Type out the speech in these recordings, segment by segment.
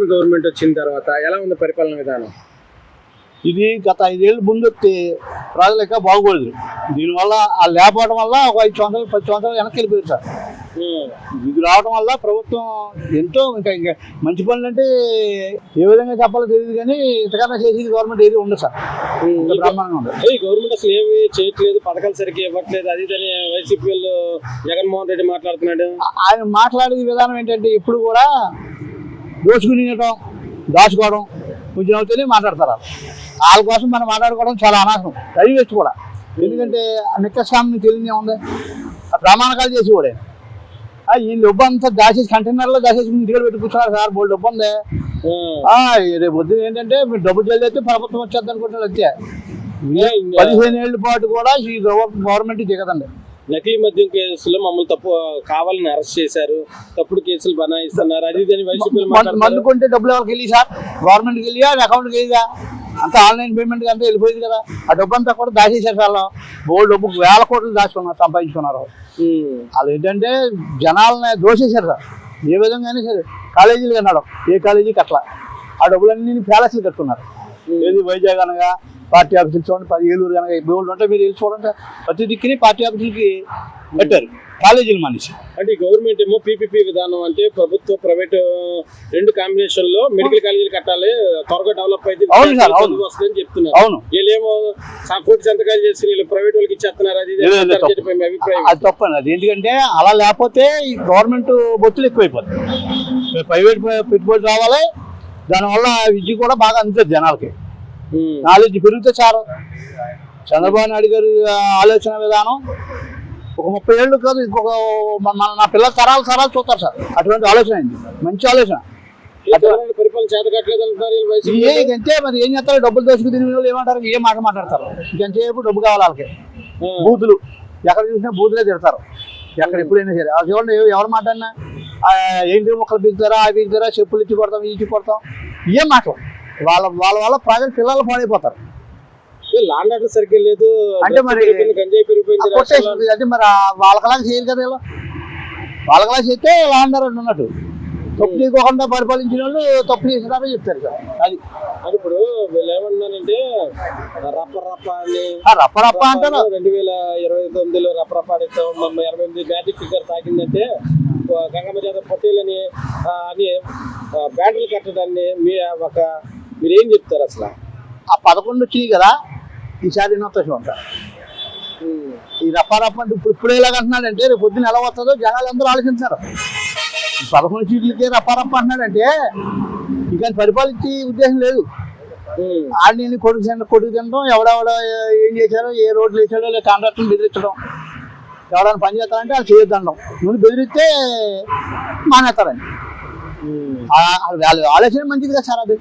కూటమి గవర్నమెంట్ వచ్చిన తర్వాత ఎలా ఉంది పరిపాలన విధానం? ఇది గత ఐదేళ్ళు ముందు వస్తే ప్రజలు ఇంకా బాగోలేదు. దీనివల్ల ఆ లేకపోవడం వల్ల ఒక ఐదు సంవత్సరాలు పది సంవత్సరాలు వెనక్కి వెళ్ళిపోయారు సార్. ఇది రావడం వల్ల ప్రభుత్వం ఎంతో ఇంకా ఇంకా మంచి పనులు అంటే ఏ విధంగా చెప్పాలో తెలియదు కానీ ఇంతకన్నా చేసేది గవర్నమెంట్ ఏది ఉండదు సార్. బ్రహ్మాండంగా ఉండదు. గవర్నమెంట్ అసలు ఏమి చేయట్లేదు పథకాలు సరిగ్గా ఇవ్వట్లేదు అది వైసీపీ వాళ్ళు జగన్మోహన్ రెడ్డి మాట్లాడుతున్నాడు. ఆయన మాట్లాడే విధానం ఏంటంటే ఎప్పుడు కూడా దోచుకునేయటం దాచుకోవడం కొంచెం అవుతేనే మాట్లాడతారు వాళ్ళు. కోసం మనం మాట్లాడుకోవడం చాలా అనవసరం. టైం వేస్ట్ కూడా. ఎందుకంటే నిక్కస్వామిని తెలియనే ఉంది ఆ ప్రమాణకాలు చేసి కూడా. ఈ డబ్బు అంతా దాచేసి కంటైనర్లో దాచేసి ఇంటికి పెట్టి కూర్చున్నారు సార్ బోల్ డబ్బు ఉంది. రేపు పొద్దున ఏంటంటే మీరు డబ్బు చదివితే ప్రభుత్వం వచ్చేద్ది అనుకుంటున్నారు ఇంకా పదిహేను ఏళ్ళ పాటు కూడా ఈ గవర్నమెంట్ దిగదండి నకిలీ మద్యం కేసులో మమ్మల్ని తప్పు కావాలని అరెస్ట్ చేశారు. తప్పుడు కేసులు బనాయిస్తున్నారు. అది ఇదని వైసీపీ మందు- కొంటే డబ్బులు ఎవరికి వెళ్ళి సార్? గవర్నమెంట్కి వెళ్ళి అది అకౌంట్కి వెళ్ళిగా అంతా ఆన్లైన్ పేమెంట్ అంతా వెళ్ళిపోయింది కదా. ఆ డబ్బు అంతా కూడా దాచేసారు వాళ్ళు. బోల్ డబ్బు వేల కోట్లు దాచుకున్నారు సంపాదించుకున్నారు. వాళ్ళు ఏంటంటే జనాలని దోషేశారు సార్. ఏ విధంగా అయినా సరే. కాలేజీలు కన్నాడు. ఏ కాలేజీకి అట్లా. ఆ డబ్బులన్నీ ప్యాలెస్లు కట్టుకున్నారు. ఏది వైజాగ్ అనగా పార్టీ ఆఫీసులు చూడండి పది ఏలూరు కనుక బోల్డ్ ఉంటే మీరు వెళ్ళి చూడండి. ప్రతి దిక్కుని పార్టీ ఆఫీసులకి పెట్టారు. కాలేజీలు మనిషి. అంటే గవర్నమెంట్ ఏమో పీపీపీ విధానం అంటే ప్రభుత్వ ప్రైవేట్ రెండు కాంబినేషన్లో మెడికల్ కాలేజీలు కట్టాలి త్వరగా డెవలప్ అయితే అవును సార్, అవును. వస్తుందని చెప్తున్నారు. అవును. వీళ్ళేమో కోటి సంతకాలు చేసి వీళ్ళు ప్రైవేట్ వాళ్ళకి ఇచ్చేస్తున్నారు అది అభిప్రాయం అది తప్పండి అది ఎందుకంటే అలా లేకపోతే గవర్నమెంట్ బొత్తులు ఎక్కువైపోతుంది ప్రైవేట్ పెట్టుబడి రావాలి దానివల్ల విద్య కూడా బాగా అందుతుంది జనాలకి. నాలెడ్జ్ పెరిగితే చాలు. చంద్రబాబు నాయుడు గారి ఆలోచన విధానం ఒక ముప్పై ఏళ్ళు కాదు ఇంకొక మన నా పిల్లల తరాలు తరాలు చూస్తారు సార్. అటువంటి ఆలోచన అయింది. మంచి ఆలోచన. ఇంకంతే మరి. ఏం చేస్తారు? డబ్బులు దోచుకు తినే వాళ్ళు ఏమంటారు? ఏ మాట మాట్లాడతారు? ఇంకెంతసేపు డబ్బు కావాలి వాళ్ళకి. బూతులు. ఎక్కడ చూసినా బూతులే తిడతారు. ఎక్కడ ఎప్పుడైనా సరే. అది చూడండి ఎవ- ఎవరు మాట అన్నా? ఆ, ఏంటి మొక్కలు పీకుతారా? అవి పీకుతారా? చెప్పులు ఇచ్చి కొడతాం ఇచ్చి కొడతాం. ఏ మాటలు వాళ్ళ వాళ్ళ వల్ల ప్రజలు పిల్లలు పాడైపోతారు లాండ్ ఆర్డర్ సరిగ్గా లేదు అంటే మరి- అంటే మరి ఆ వాళ్ళకలాగా చేయరు కదా వీళ్ళు. వాళ్ళకలా చేస్తే లాండర్ ఉన్నట్టు. తప్పు చేయకోకుండా పరిపాలించిన వాళ్ళు తప్పు చేసినారో చెప్తారు కదా. అది. అది ఇప్పుడు వీళ్ళు ఏమన్నానంటే రప్ప రప్ప అని రప్ప రప్ప అంటారు. రెండు వేల ఇరవై తొమ్మిదిలో రప్ప రప్ప ఆడిస్తాం ఎనభై ఎనిమిది మ్యాజిక్ ఫిగర్ తాకిందంటే గంగమ్మ జాతర పటేల్ అని అని బ్యాటరీలు కట్టడాన్ని మీ ఒక మీరు ఏం చెప్తారు అసలు? ఆ పదకొండు వచ్చినాయి కదా ఈసారి ఎన్నో వస్తాయి ఉంటారు ఈ రప్ప రప్ప అంటే ఇప్పుడు ఇప్పుడు ఎలాగ అంటున్నాడంటే రేపు పొద్దున ఎలా వస్తుందో జనాలు అందరూ ఈ పదకొండు సీట్లకి రప్ప రప్ప అంటున్నాడంటే ఇక పరిపాలించే ఉద్దేశం లేదు. ఆడిని కొడుకు తినడం కొడుకు తినడం ఎవడెవడ ఏం చేశారో ఏ రోడ్లు వేసాడో లేదా కాంట్రాక్టులు బెదిరించడం ఎవడైనా పని చేస్తారంటే వాళ్ళు చేయొద్దండం నువ్వు బెదిరిస్తే. ఆ- వాళ్ళ ఆలోచన మంచిది కదా సార్ అది.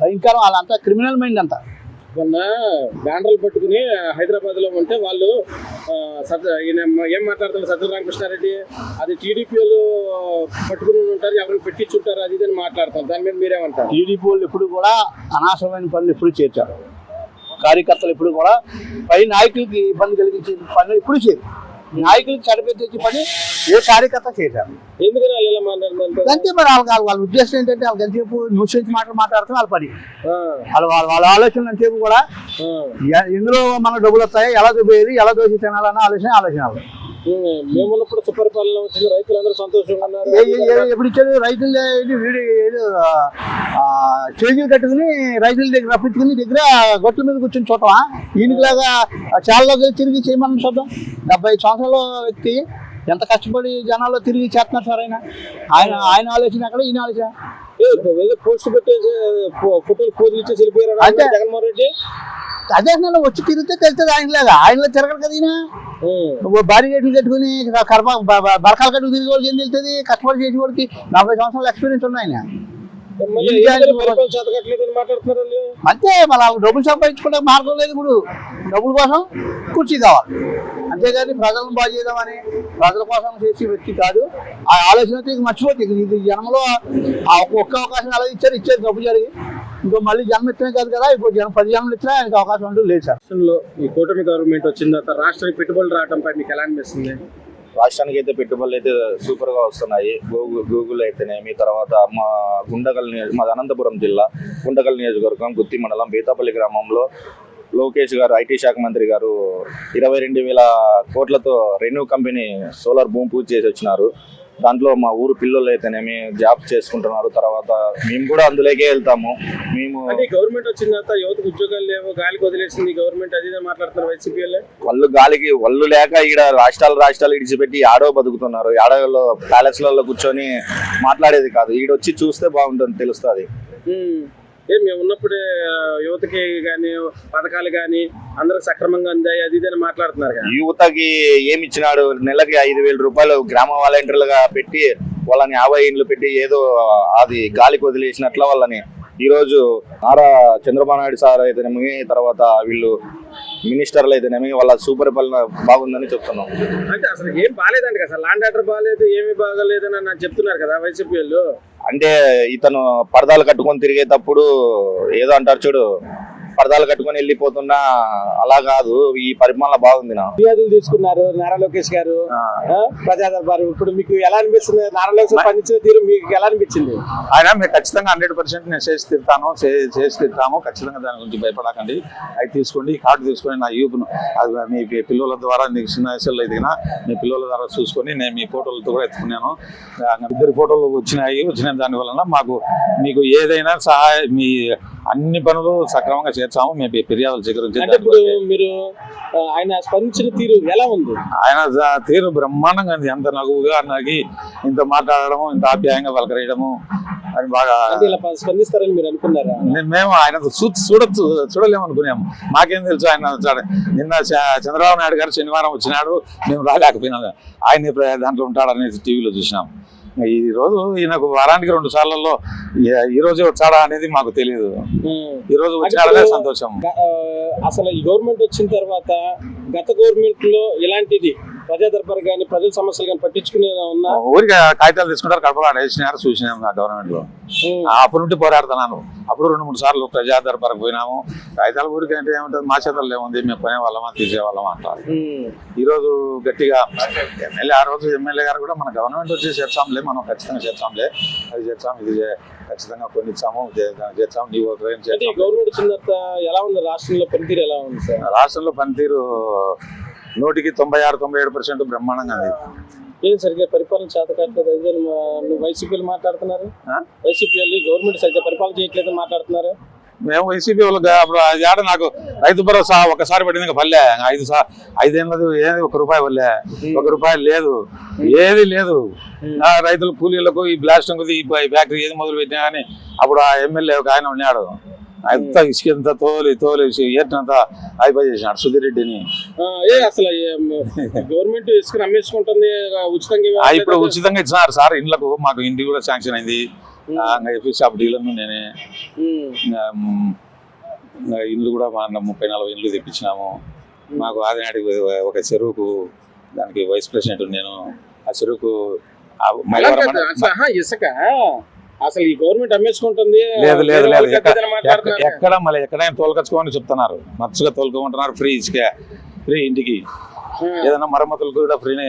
భయంకరం. వాళ్ళంతా క్రిమినల్ మైండ్ అంతా. మొన్న బ్యానర్లు పట్టుకుని హైదరాబాద్లో ఉంటే వాళ్ళు ఏం మాట్లాడుతున్నారు సజ్జల రామకృష్ణారెడ్డి అది టీడీపీ పట్టుకుని ఉంటారు ఎవరిని పెట్టించుంటారు అది ఇది అని మాట్లాడతారు. దాని మీద మీరేమంటారు? టీడీపీ వాళ్ళు ఎప్పుడు కూడా అనవసరమైన పనులు ఎప్పుడు చేర్చారు. కార్యకర్తలు ఎప్పుడు కూడా పై నాయకులకి ఇబ్బంది కలిగించే పనులు ఎప్పుడు చేయరు. నాయకులకి చెడపెట్టి తెచ్చే పని ఏ కార్యకర్త చేశారు ఎందుకని వాళ్ళు ఇలా అంతే మరి వాళ్ళ వాళ్ళ ఉద్దేశం ఏంటంటే వాళ్ళకి ఎంతసేపు నుంచి మాటలు మాట్లాడితే వాళ్ళ పని. వాళ్ళ వాళ్ళ వాళ్ళ ఆలోచన ఎంతసేపు కూడా ఎందులో మనకు డబ్బులు వస్తాయి? ఎలా దొబ్బేది? ఎలా దోచి తినాలన్న ఆలోచన ఆలోచన వాళ్ళది. ఉమ్, మేమున్నప్పుడు సుపరిపాలన వచ్చింది రైతులందరూ సంతోషంగా ఉన్నారు. ఎప్పుడు ఇచ్చారు రైతులు వీడి చేతులు కట్టుకుని రైతుల దగ్గర రప్పించుకుని దగ్గర గొట్ల మీద కూర్చొని చూడటమా? ఈయనలాగా చాలాలోకి తిరిగి చేయమని చూద్దాం. డెబ్బై సంవత్సరాల వ్యక్తి. ఎంత కష్టపడి జనాల్లో తిరిగి చేస్తున్నారు సార్ ఆయన? ఆయన ఆయన ఆలోచన అక్కడ ఈయన ఆలోచన? ఏదో పోస్ట్ పెట్టేసి ఫోటోలు పోజులు ఇచ్చేసి వెళ్ళిపోయారు అంతే. జగన్మోహన్ రెడ్డి. అదే అసలు వచ్చి తిరిగితే తెలుస్తుంది ఆయనలాగా ఆయనలో తిరగడు కదా ఈయన. భారీ రేట్లు కట్టుకుని కర్మ బరకాలు కట్టుకు తిరిగి వాళ్ళకి ఏం తెలుస్తుంది? కష్టపడి చేసి వాడికి నలభై సంవత్సరాల ఎక్స్పీరియన్స్ ఉన్నాయి ఆయన అంతే మన డబ్బులు సంపాదించుకునే మార్గం లేదు ఇప్పుడు. డబ్బుల కోసం కుర్చీ కావాలి. అంతేగాని ప్రజలను బాగు చేద్దామని ప్రజల కోసం చేసే వ్యక్తి కాదు. ఆ ఆలోచన అయితే ఇంక మర్చిపోతే ఇంక ఇది జన్మలో ఆ ఒక్క- అవకాశం ఎలా ఇచ్చారు ఇచ్చేది తప్పు జరిగి. ఇంకో మళ్ళీ జన్మ ఇచ్చమే కాదు కదా ఇప్పుడు జనం పది జన్మలు ఇచ్చినా ఆయనకి అవకాశం అంటూ లేదు సార్. రాష్ట్రంలో ఈ కూటమి గవర్నమెంట్ వచ్చిన తర్వాత రాష్ట్రానికి పెట్టుబడులు రావడంపై మీకు ఎలా అనిపిస్తుంది? రాష్ట్రానికి అయితే పెట్టుబడులు అయితే సూపర్గా వస్తున్నాయి. గూగుల్ గూగుల్ అయితేనేమి తర్వాత మా గుండగల్ నియోజ మాది అనంతపురం జిల్లా గుండగల్ నియోజకవర్గం గుత్తి మండలం బీతాపల్లి గ్రామంలో లోకేష్ గారు ఐటీ శాఖ మంత్రి గారు ఇరవై రెండు వేల కోట్లతో రెన్యూ కంపెనీ సోలార్ భూమి పూజ చేసి వచ్చినారు దాంట్లో మా ఊరు పిల్లలు అయితేనేమి జాబ్ చేసుకుంటున్నారు తర్వాత మేము కూడా అందులోకే వెళ్తాము. మేము గవర్నమెంట్ వచ్చిన తర్వాత యువతకు ఉద్యోగాలు లేవు గాలికి వదిలేసింది గవర్నమెంట్ అది మాట్లాడుతున్నారు వైసీపీ వాళ్ళే. గాలికి వాళ్ళు లేక ఈడ రాష్ట్రాలు రాష్ట్రాలు ఇడిచిపెట్టి ఆడో బతుకుతున్నారు. ఆడలో ప్యాలెస్లలో కూర్చొని మాట్లాడేది కాదు. ఈడొచ్చి చూస్తే బాగుంటుంది తెలుస్తుంది. ఏ మేము ఉన్నప్పుడే యువతకి కానీ పథకాలు కానీ అందరికి సక్రమంగా అందాయి అది ఇది అని మాట్లాడుతున్నారు కదా. యువతకి ఏమి ఇచ్చినాడు నెలకి ఐదు వేల రూపాయలు గ్రామ వాలంటీర్లుగా పెట్టి వాళ్ళని యాభై ఇండ్లు పెట్టి ఏదో అది గాలికి వదిలేసినట్ల వాళ్ళని ఈ రోజు నారా చంద్రబాబు నాయుడు సార్ అయితేనేమి తర్వాత వీళ్ళు మినిస్టర్లు అయితేనేమి వాళ్ళ సుపరిపాలన బాగుందని చెప్తున్నాం. అంటే అసలు ఏం బాగాలేదండి అసలు లాండ్ ఆర్డర్ బాగాలేదు ఏమీ బాగాలేదు అని నాకు చెప్తున్నారు కదా వైసీపీ వాళ్ళు. అంటే ఇతను పరదాలు కట్టుకొని తిరిగేటప్పుడు ఏదో అంటారు చూడు పరదాలు కట్టుకొని వెళ్ళిపోతున్నా అలా కాదు. ఈ పరిమాణం బాగుంది నా. ఫిర్యాదులు తీసుకున్నారు నారా లోకేష్ గారు. ఆ, ప్రజా దర్బారు. ఇప్పుడు మీకు ఎలా అనిపిస్తుంది? నారా లోకేష్ స్పందించిన తీరు మీకు ఎలా అనిపించింది? ఆయన మీరు ఖచ్చితంగా హండ్రెడ్ పర్సెంట్ నేను చేసి తిడతాను చేసి తిడతాము ఖచ్చితంగా దాని గురించి భయపడకండి. అవి తీసుకోండి ఈ కార్డు తీసుకొని నా యూపును అది మీ పిల్లల ద్వారా నీకు చిన్న వయసులో ఎదిగినా మీ పిల్లల ద్వారా చూసుకొని నేను మీ ఫోటోలతో కూడా ఎత్తుకున్నాను. ఇద్దరు ఫోటోలు వచ్చినాయి వచ్చిన దాని వలన మాకు మీకు ఏదైనా సహాయ మీ అన్ని పనులు సక్రమంగా చేర్చాము. మేము ఫిర్యాదులు స్వీకరించి మీరు ఆయన స్పందించిన తీరు ఎలా ఉంది? ఆయన తీరు బ్రహ్మాండంగా ఉంది. ఎంత నగువుగా నగి ఇంత మాట్లాడడము ఇంత ఆప్యాయంగా పలకరేయడము అని బాగా స్పందిస్తారని మీరు అనుకున్నారా? నేను- మేము ఆయన చూడొచ్చు చూడలేము అనుకున్నాము. మాకేం తెలుసు ఆయన. నిన్న చంద్రబాబు నాయుడు గారు శనివారం వచ్చినాడు. మేము రాలేకపోయినాం. ఆయన దాంట్లో ఉంటాడనేది టీవీలో చూసినాం. ఈ రోజు ఈయనకు వారానికి రెండు సార్లలో ఈ- రోజే వచ్చాడా అనేది మాకు తెలియదు. ఈ రోజు వచ్చాడనే సంతోషం అసలు ఈ గవర్నమెంట్ వచ్చిన తర్వాత గత గవర్నమెంట్లో ఇలాంటిది ప్రజా దర్బార్ కానీ ప్రజల సమస్యలు కానీ పట్టించుకునే ఉన్నా? ఊరికి కాగితాలు తీసుకుంటారు కడపలో వేసినారు చూసినాము ఆ గవర్నమెంట్లో ఉమ్. అప్పటి నుండి పోరాడుతున్నాను. అప్పుడు రెండు మూడు సార్లు ప్రజా దర్బార్కి పోయినాము. కాగితాల ఊరికి అంటే ఏముంటుంది మా చేతుల్లో ఏముంది మేము కొనే వాళ్ళమా తీసే వాళ్ళమా అంటారు. ఉమ్. ఈ రోజు గట్టిగా ఎమ్మెల్యే ఆ రోజు ఎమ్మెల్యే గారు కూడా మన గవర్నమెంట్ వచ్చి చేర్చాంలే మనం ఖచ్చితంగా చేర్చాంలే. అది చేర్చాం ఇది ఖచ్చితంగా కొనిచ్చాము చే- చేర్చాం నీ గవర్నమెంట్ తర్వాత ఎలా ఉంది? రాష్ట్రంలో పనితీరు ఎలా ఉంది సార్? రాష్ట్రంలో పనితీరు నూటికి తొంభై ఆరు తొంభై ఏడు పర్సెంట్ బ్రహ్మాండంగా ఉంది. ఏం సరిగ్గా పరిపాలన చేత కావట్లేదు అదే నువ్వు వైసీపీలు మాట్లాడుతున్నారు? వైసీపీ వాళ్ళు గవర్నమెంట్ సరిగ్గా పరిపాలన చేయట్లేదని మాట్లాడుతున్నారు? మేము వైసీపీ వాళ్ళకి అప్పుడు ఆడ నాకు రైతు భరోసా ఒకసారి పడింది పల్లె ఐదు సా ఐదేళ్ళది ఏది ఒక రూపాయి పల్లె ఒక రూపాయి లేదు. ఏది లేదు. రైతుల కూలీలకు ఈ బ్లాస్టింగ్ ఈ ఫ్యాక్టరీ ఏది మొదలు పెట్టినా కానీ అప్పుడు ఆ ఎమ్మెల్యే ఒక ఆయన ఉన్నాడు. అంతా ఇసుకంతా తోలి తోలి ఏటంతా అయిపోయి చేసినాడు సుధీర్ రెడ్డిని ఏ అసలు గవర్నమెంట్ ఇసుకని అమ్మేసుకుంటుంది ఉచితంగా ఇప్పుడు. ఉచితంగా ఇచ్చినారు సార్ ఇండ్లకు మాకు ఇంటి కూడా శాంక్షన్ అయింది. షాప్ డీలర్ను నేనే. ఇండ్లు కూడా మా ముప్పై నలభై ఇండ్లు తెప్పించినాము. మాకు ఆదినాటికి ఒక చెరువుకు దానికి వైస్ ప్రెసిడెంట్ నేను ఆ చెరువుకు ఇసుక. అసలు ఈ గవర్నమెంట్ అమ్మేసుకుంటుంది. లేదు లేదు లేదు. ఎక్కడ మళ్ళీ ఎక్కడైనా తోలుకొచ్చుకోమని చెప్తున్నారు. మచ్చుగా తోలుకోమంటున్నారు ఫ్రీ ఇసుక ఫ్రీ ఇంటికి. ఏదైనా మరమ్మతులకు కూడా ఫ్రీనే.